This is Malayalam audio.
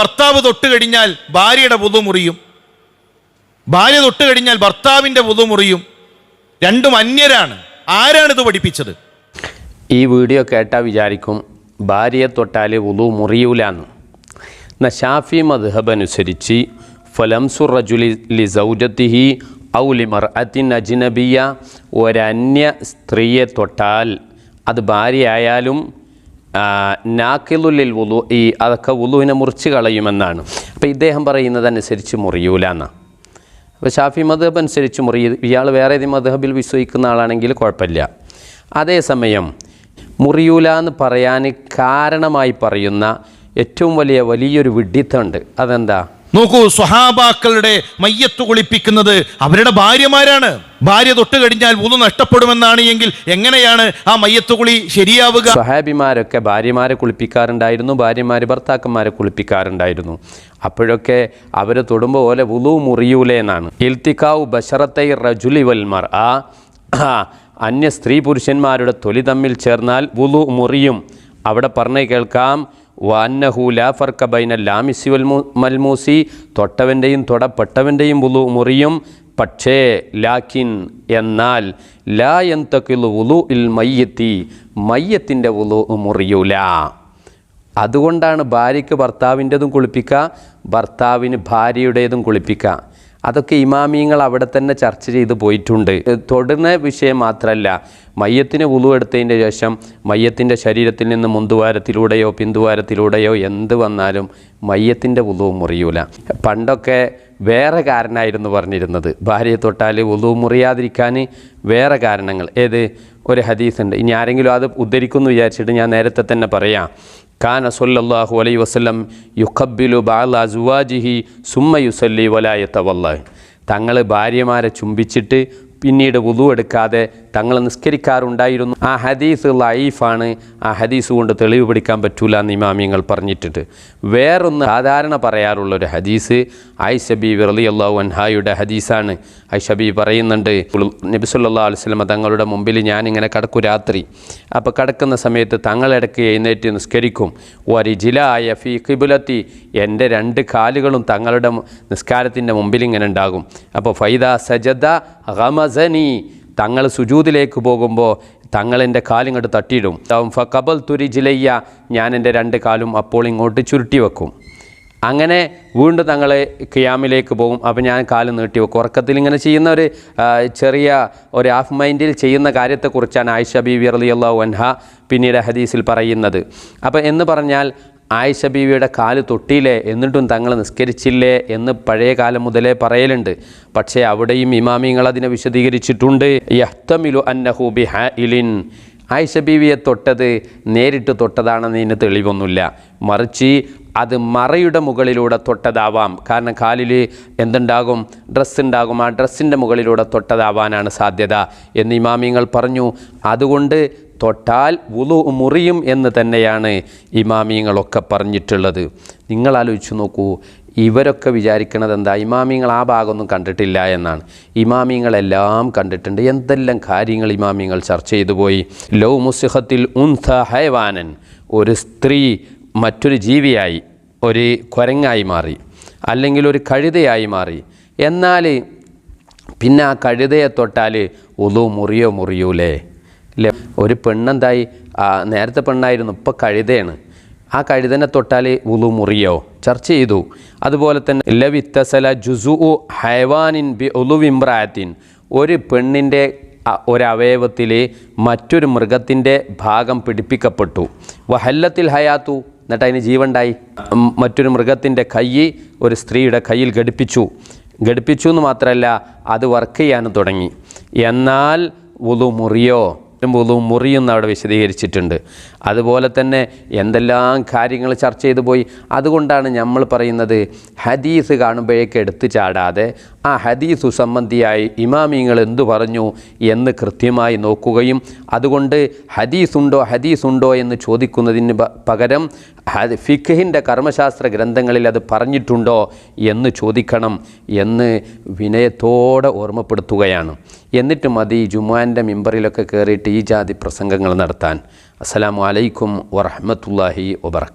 ഭർത്താവ് തൊട്ട് കഴിഞ്ഞാൽ ഭാര്യയുടെ പുതു മുറിയും. ഭാര്യ തൊട്ട് കഴിഞ്ഞാൽ ഭർത്താവിന്റെ പുതു മുറിയും. രണ്ടും അന്യരാണ്. ആരാണിത് പഠിപ്പിച്ചത്? ഈ വീഡിയോ കേട്ടാൽ വിചാരിക്കും ഭാര്യയെ തൊട്ടാൽ ഉതു മുറിയൂലാന്ന്. എന്നാൽ ഷാഫി മദ്ഹബ് അനുസരിച്ച് ഫലംസുർ റജുലി ലി സൗജത്തിഹി ഔ ലി മർഅത്തിൻ അജ്നബിയ ഒരന്യ സ്ത്രീയെ തൊട്ടാൽ അത് ഭാര്യയായാലും നാക്കിലുള്ളിൽ വുളു ഈ അതൊക്കെ വുളുവിനെ മുറിച്ച് കളയുമെന്നാണ്. അപ്പോൾ ഇദ്ദേഹം പറയുന്നതനുസരിച്ച് മുറിയൂല എന്നാണ് അപ്പോൾ ഷാഫി മദ്ഹബ് അനുസരിച്ച് മുറി ഇയാൾ വേറെ ഏതെങ്കിലും മദ്ഹബിൽ വിശ്വസിക്കുന്ന ആളാണെങ്കിൽ കുഴപ്പമില്ല. അതേസമയം മുറിയൂല എന്ന് പറയാൻ കാരണമായി പറയുന്ന ഏറ്റവും വലിയ വലിയൊരു വിഡ്ഢിത്തമുണ്ട്. അതെന്താ? നോക്കൂ സ്വഹാബാക്കളുടെ മയ്യത്ത് കുളിപ്പിക്കുന്നത് അവരുടെ ഭാര്യമാരാണ്. ഭാര്യ തൊട്ട് കഴിഞ്ഞാൽ മൂന്ന് നഷ്ടപ്പെടുമെന്നാണ് എങ്കിൽ എങ്ങനെയാണ് ആ മയ്യത്ത് കുളി ശരിയാവുക? സ്വഹാബിമാരൊക്കെ ഭാര്യമാരെ കുളിപ്പിക്കാറുണ്ടായിരുന്നു ഭാര്യമാർ ഭർത്താക്കന്മാരെ കുളിപ്പിക്കാറുണ്ടായിരുന്നു. അപ്പോഴൊക്കെ അവർ തൊടുമ്പോൾ പോലെ വുളു മുറിയൂലേ എന്നാണ്. ഇൽത്തിക്കാവ് ബഷറത്തൈ റജുലി വൽമർ ആ അന്യ സ്ത്രീ പുരുഷന്മാരുടെ തൊലി തമ്മിൽ ചേർന്നാൽ വുളു മുറിയും. അവിടെ പറഞ്ഞു കേൾക്കാം വാന്നഹു ലാ ഫർക്ക ബൈന ലാമിസി വൽ മൽമൂസി. തൊട്ടവന്റെയും തൊടപ്പെട്ടവന്റെയും വുളു മുറിയും. പക്ഷേ ലാക്കിൻ എന്നാൽ ലാ എന്തക്കിൽ വുളു ഇൽ മയ്യത്തി. മയ്യത്തിന്റെ വുളു മുറിയൂല. അതുകൊണ്ടാണ് ഭാര്യയ്ക്ക് ഭർത്താവിന്റെതും കുളിപ്പിക്കുക ഭർത്താവിന് ഭാര്യയുടേതും കുളിപ്പിക്കുക അതൊക്കെ ഇമാമിയങ്ങൾ അവിടെ തന്നെ ചർച്ച ചെയ്ത് പോയിട്ടുണ്ട്. തൊടുന്ന വിഷയം മാത്രമല്ല മയ്യത്തിന് ഉളു എടുത്തതിന്റെ ശേഷം മയ്യത്തിന്റെ ശരീരത്തിൽ നിന്ന് മുന്തുവാരത്തിലൂടെയോ പിന്തുവാരത്തിലൂടെയോ എന്ത് വന്നാലും മയ്യത്തിന്റെ ഉളു മുറിയൂല. പണ്ടൊക്കെ വേറെ കാരണമായിരുന്നു പറഞ്ഞിരുന്നത്. ഭാര്യയെ തൊട്ടാൽ ഉളു മുറിയാതിരിക്കാൻ വേറെ കാരണങ്ങൾ. ഏത്? ഒരു ഹദീസ് ഉണ്ട് ഇനി ആരെങ്കിലും അത് ഉദ്ധരിക്കുന്നു വിചാരിച്ചിട്ട് ഞാൻ നേരത്തെ തന്നെ പറയാം. കാന സല്ലല്ലാഹു അലൈഹി വസല്ലം യുഖബ്ബിലു ബഅൽ അസ്വാജിഹി സുമ്മ യുസല്ലി വലായത്തവല്ലാഹ് തങ്ങൾ ഭാര്യമാരെ ചുംബിച്ചിട്ട് പിന്നീട് വുതു എടുക്കാതെ തങ്ങൾ നിസ്കരിക്കാറുണ്ടായിരുന്നു. ആ ഹദീസ് ലൈഫാണ്. ആ ഹദീസ് കൊണ്ട് തെളിവ് പിടിക്കാൻ പറ്റൂല എന്ന് ഇമാമിയങ്ങൾ പറഞ്ഞിട്ടുണ്ട് വേറൊന്ന് സാധാരണ പറയാറുള്ള ഒരു ഹദീസ് ഐഷബി വിറലി അള്ളാഹു അൻഹായുടെ ഹദീസാണ്. ഐഷബി പറയുന്നുണ്ട് നബി സല്ലല്ലാഹു അലൈഹി വസല്ലം തങ്ങളുടെ മുമ്പിൽ ഞാനിങ്ങനെ കടക്കും രാത്രി. അപ്പോൾ കടക്കുന്ന സമയത്ത് തങ്ങളിടയ്ക്ക് എഴുന്നേറ്റ് നിസ്കരിക്കും. ഒരു വരിജിലായ ഫി കിബുലത്തി എന്റെ രണ്ട് കാലുകളും തങ്ങളുടെ നിസ്കാരത്തിന്റെ മുമ്പിൽ ഇങ്ങനെ ഉണ്ടാകും. അപ്പോൾ ഫൈദ സജദ ഹമസനി തങ്ങൾ സുജൂതിലേക്ക് പോകുമ്പോൾ തങ്ങളെന്റെ കാലിങ്ങോട്ട് തട്ടിയിടും. ഫ കബൽ തുരി ജിലയ്യ ഞാൻ എന്റെ രണ്ട് കാലും അപ്പോൾ ഇങ്ങോട്ട് ചുരുട്ടി വെക്കും. അങ്ങനെ വീണ്ടും തങ്ങൾ ക്യാമിലേക്ക് പോകും. അപ്പോൾ ഞാൻ കാൽ നീട്ടി വെക്കും. ഉറക്കത്തിൽ ഇങ്ങനെ ചെയ്യുന്ന ഒരു ചെറിയ ഒരു ഹാഫ് മൈൻഡിൽ ചെയ്യുന്ന കാര്യത്തെക്കുറിച്ചാണ് ആയിഷ ബീവി റളിയല്ലാഹു വൻഹ പിന്നീട് ഹദീസിൽ പറയുന്നത്. അപ്പോൾ എന്ന് പറഞ്ഞാൽ ആയിഷ ബീവിയുടെ കാൽ തൊട്ടിയില്ലേ എന്നിട്ടും തങ്ങൾ നിസ്കരിച്ചില്ലേ എന്ന് പഴയ കാലം മുതലേ പറയലുണ്ട്. പക്ഷേ അവിടെയും ഇമാമിങ്ങൾ അതിനെ വിശദീകരിച്ചിട്ടുണ്ട്. യഹ്തമിലു അന്നഹു ബിഹാഇലിൻ. ആയിഷ ബീവിയെ തൊട്ടത് നേരിട്ട് തൊട്ടതാണെന്ന് ഇതിന് തെളിവൊന്നുമില്ല. മറിച്ച് അത് മറയുടെ മുകളിലൂടെ തൊട്ടതാവാം. കാരണം കാലിൽ എന്തുണ്ടാകും? ഡ്രസ്സ് ഉണ്ടാകും. ആ ഡ്രസ്സിന്റെ മുകളിലൂടെ തൊട്ടതാവാനാണ് സാധ്യത എന്ന് ഇമാമിങ്ങൾ പറഞ്ഞു. അതുകൊണ്ട് തൊട്ടാൽ വുളു മുറിയും എന്ന് തന്നെയാണ് ഇമാമിയങ്ങളൊക്കെ പറഞ്ഞിട്ടുള്ളത്. നിങ്ങൾ ആലോചിച്ച് നോക്കൂ. ഇവരൊക്കെ വിചാരിക്കണത് എന്താ? ഇമാമിങ്ങൾ ആ ഭാഗമൊന്നും കണ്ടിട്ടില്ല എന്നാണ്. ഇമാമിങ്ങളെല്ലാം കണ്ടിട്ടുണ്ട്. എന്തെല്ലാം കാര്യങ്ങൾ ഇമാമിങ്ങൾ ചർച്ച ചെയ്തു പോയി? ലൗ മുസിഹത്തിൽ ഉൻഥ ഹൈവാനൻ. ഒരു സ്ത്രീ മറ്റൊരു ജീവിയായി ഒരു കുരങ്ങായി മാറി അല്ലെങ്കിൽ ഒരു കഴുതയായി മാറി. എന്നാൽ പിന്നെ ആ കഴുതയെ തൊട്ടാൽ ഉളു മുറിയോ മുറിയൂലേ? അല്ലേ ഒരു പെണ്ണെന്തായി? നേരത്തെ പെണ്ണായിരുന്നു ഇപ്പോൾ കഴുതയാണ്. ആ കഴുതനെ തൊട്ടാൽ ഉളു മുറിയോ? ചർച്ച ചെയ്തു. അതുപോലെ തന്നെ ലവിത്തസല ജുസു ഉ ഹൈവാനിൻ ബി ഉളുവിമ്രാത്തിൻ ഒരു പെണ്ണിന്റെ ഒരവയവത്തിൽ മറ്റൊരു മൃഗത്തിന്റെ ഭാഗം പിടിപ്പിക്കപ്പെട്ടു. വഹല്ലത്തിൽ ഹയാത്തു എന്നിട്ട് അതിന് ജീവണ്ടായി മറ്റൊരു മൃഗത്തിന്റെ കൈ ഒരു സ്ത്രീയുടെ കയ്യിൽ ഘടിപ്പിച്ചു. ഘടിപ്പിച്ചു എന്ന് മാത്രമല്ല അത് വർക്ക് ചെയ്യാനും തുടങ്ങി. എന്നാൽ ഉളു മുറിയോ ഉളു മുറിയെന്ന് അവിടെ വിശദീകരിച്ചിട്ടുണ്ട്. അതുപോലെ തന്നെ എന്തെല്ലാം കാര്യങ്ങൾ ചർച്ച ചെയ്തു പോയി. അതുകൊണ്ടാണ് നമ്മൾ പറയുന്നത് ഹദീസ് കാണുമ്പോഴേക്ക് എടുത്തു ചാടാതെ ആ ഹദീസു സംബന്ധിയായി ഇമാമിങ്ങൾ എന്തു പറഞ്ഞു എന്ന് കൃത്യമായി നോക്കുകയും അതുകൊണ്ട് ഹദീസുണ്ടോ ഹദീസുണ്ടോ എന്ന് ചോദിക്കുന്നതിന് പകരം ഫിഖിന്റെ കർമ്മശാസ്ത്ര ഗ്രന്ഥങ്ങളിൽ അത് പറഞ്ഞിട്ടുണ്ടോ എന്ന് ചോദിക്കണം എന്ന് വിനയത്തോടെ ഓർമ്മപ്പെടുത്തുകയാണ്. എന്നിട്ട് മതി ജുമാന്റെ മിമ്പറിലൊക്കെ കയറിയിട്ട് ഈ ജാതി പ്രസംഗങ്ങൾ നടത്താൻ. അസ്സലാമു അലൈക്കും വറഹ്മത്തുള്ളാഹി വബർക്കാത്തു